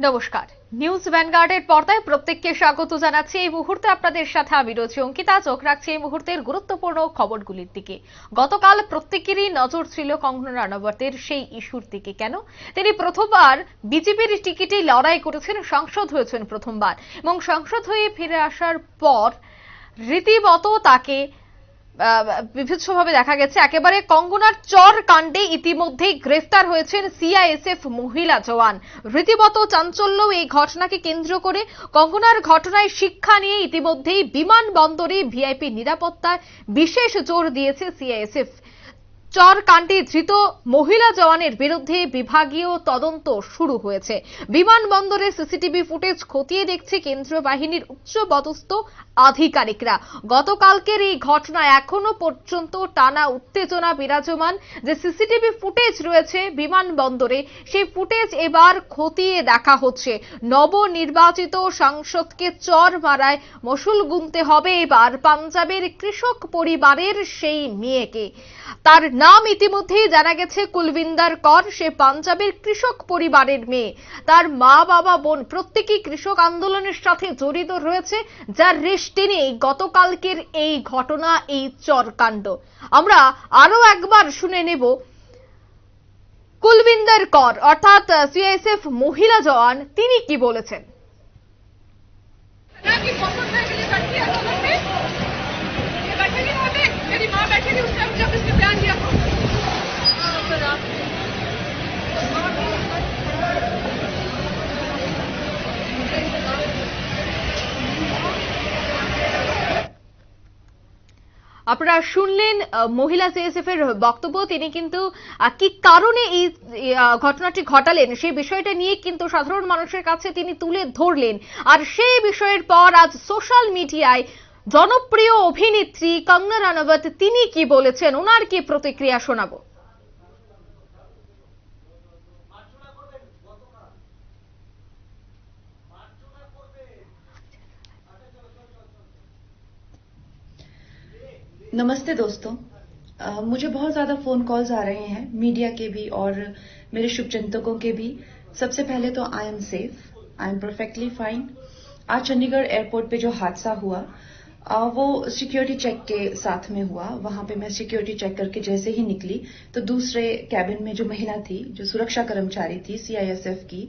নমস্কার। নিউজ ভ্যানগার্ডের পর্দায় প্রত্যেককে স্বাগত জানাচ্ছি। এই মুহূর্তে আপনাদের সাথে আমি রয়েছি অঙ্কিতা। চোখ রাখছি এই মুহূর্তের গুরুত্বপূর্ণ খবরগুলির দিকে। গতকাল প্রত্যেকেরই নজর ছিল কঙ্গনা রানাবতের সেই ইস্যুর দিকে। কেন? তিনি প্রথমবার বিজেপির টিকিটে লড়াই করেছেন, সংসদ হয়েছেন প্রথমবার। এবং সংসদ হয়ে ফিরে আসার পর রীতিমতো তাকে আহ, বিভিন্নভাবে দেখা গেছে। একেবারে কঙ্গনার চর কাণ্ডে ইতিমধ্যেই গ্রেফতার হয়েছেন সিআইএসএফ মহিলা জওয়ান। রীতিমতো চাঞ্চল্য এই ঘটনাকে কেন্দ্র করে কঙ্গনার ঘটনায় শিক্ষা নিয়ে ইতিমধ্যেই বিমানবন্দরে ভিআইপি নিরাপত্তায় বিশেষ জোর দিয়েছে সিআইএসএফ। চর কাণ্ডে ধৃত মহিলা জওয়ানের বিরুদ্ধে বিভাগীয় তদন্ত শুরু হয়েছে। বিমানবন্দরে সিসিটিভি ফুটেজ খতিয়ে দেখছে কেন্দ্রীয় বাহিনীর উচ্চ পদস্থ আধিকারিকরা। গতকালকের এই ঘটনা এখনও পর্যন্ত টানা উত্তেজনা বিরাজমান। যে সিসিটিভি ফুটেজ রয়েছে বিমানবন্দরে, সেই ফুটেজ এবার খতিয়ে দেখা হচ্ছে। নবনির্বাচিত সাংসদকে চর মারায় মসুল গুনতে হবে এবার পাঞ্জাবের কৃষক পরিবারের সেই মেয়েকে। তার নাম ইতিমধ্যেই জানা গেছে, কুলবিন্দার কর, সে পাঞ্জাবের কৃষক পরিবারের মেয়ে। তার মা, বাবা, বোন প্রত্যেকেই কৃষক আন্দোলনের সাথে জড়িত রয়েছে, যার রেশ টেনেই গতকালকের এই ঘটনা, এই চরকাণ্ড। আমরা আরও একবার শুনে নেব। কুলবিন্দার কর, অর্থাৎ সিআইএসএফ মহিলা জওয়ান, তিনি কি বলেছেন? আপনারা শুনলেন মহিলা সিএসএফ এর বক্তব্য। তিনি কিন্তু কি কারণে এই ঘটনাটি ঘটালেন? সেই বিষয়টা নিয়ে কিন্তু সাধারণ মানুষের কাছে তিনি তুলে ধরলেন। আর সেই বিষয়ের পর আজ সোশ্যাল মিডিয়ায় জনপ্রিয় অভিনেত্রী কঙ্গনা রানাবত তিনি কি বলেছেন? ওনার কি প্রতিক্রিয়া শোনাবো? नमस्ते दोस्तों। अ, मुझे बहुत ज़्यादा फ़ोन कॉल्स आ रहे हैं मीडिया के भी और मेरे शुभचिंतकों के भी। सबसे पहले तो I am safe I am perfectly fine आज चंडीगढ़ एयरपोर्ट पे जो हादसा हुआ अ, वो सिक्योरिटी चेक के साथ में हुआ। वहाँ पे मैं सिक्योरिटी चेक करके जैसे ही निकली तो दूसरे कैबिन में जो महिला थी जो सुरक्षा कर्मचारी थी सीआईएसएफ की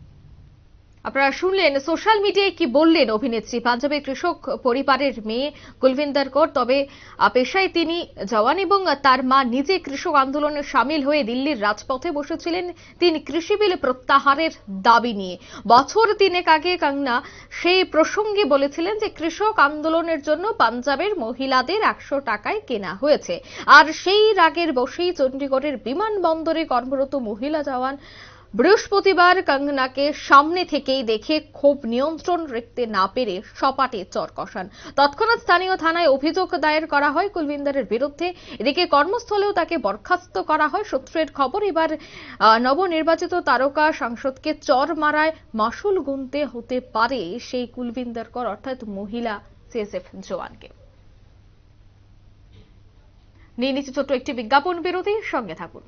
আপনারা শুনলেন সোশ্যাল মিডিয়ায় কি বললেন অভিনেত্রী? পাঞ্জাবের কৃষক পরিবারের মেয়ে কুলভিন্দর কর, তবে পেশায় তিনি জওয়ান এবং তার মা নিজে কৃষক আন্দোলনে সামিল হয়ে দিল্লির রাজপথে বসেছিলেন। তিনি কৃষি বিল প্রত্যাহারের দাবি নিয়ে। বছর তিনেক আগে কাংনা সেই প্রসঙ্গে বলেছিলেন যে, কৃষক আন্দোলনের জন্য পাঞ্জাবের মহিলাদের একশো টাকায় কেনা হয়েছে। আর সেই রাগের বসেই চণ্ডীগড়ের বিমানবন্দরে কর্মরত মহিলা জওয়ান বৃহস্পতিবার কঙ্গনাকে সামনে থেকেই দেখে ক্ষোভ নিয়ন্ত্রণ রাখতে না পেরে সপাটে চর কষান। তৎক্ষণাৎ স্থানীয় থানায় অভিযোগ দায়ের করা হয়, কুলবিন্দারের বিরুদ্ধে। এদিকে কর্মস্থলেও তাকে বরখাস্ত করা হয়। সূত্রের খবর, এবার নবনির্বাচিত তারকা সাংসদকে চর মারায় মাসুল গুনতে হতে পারে সেই কুলবিন্দার কর অর্থাৎ মহিলা সিএসএফ জওয়ানকে। নিয়ে নিচ্ছে ছোট্ট একটি বিজ্ঞাপন বিরতি, সঙ্গে থাকুন।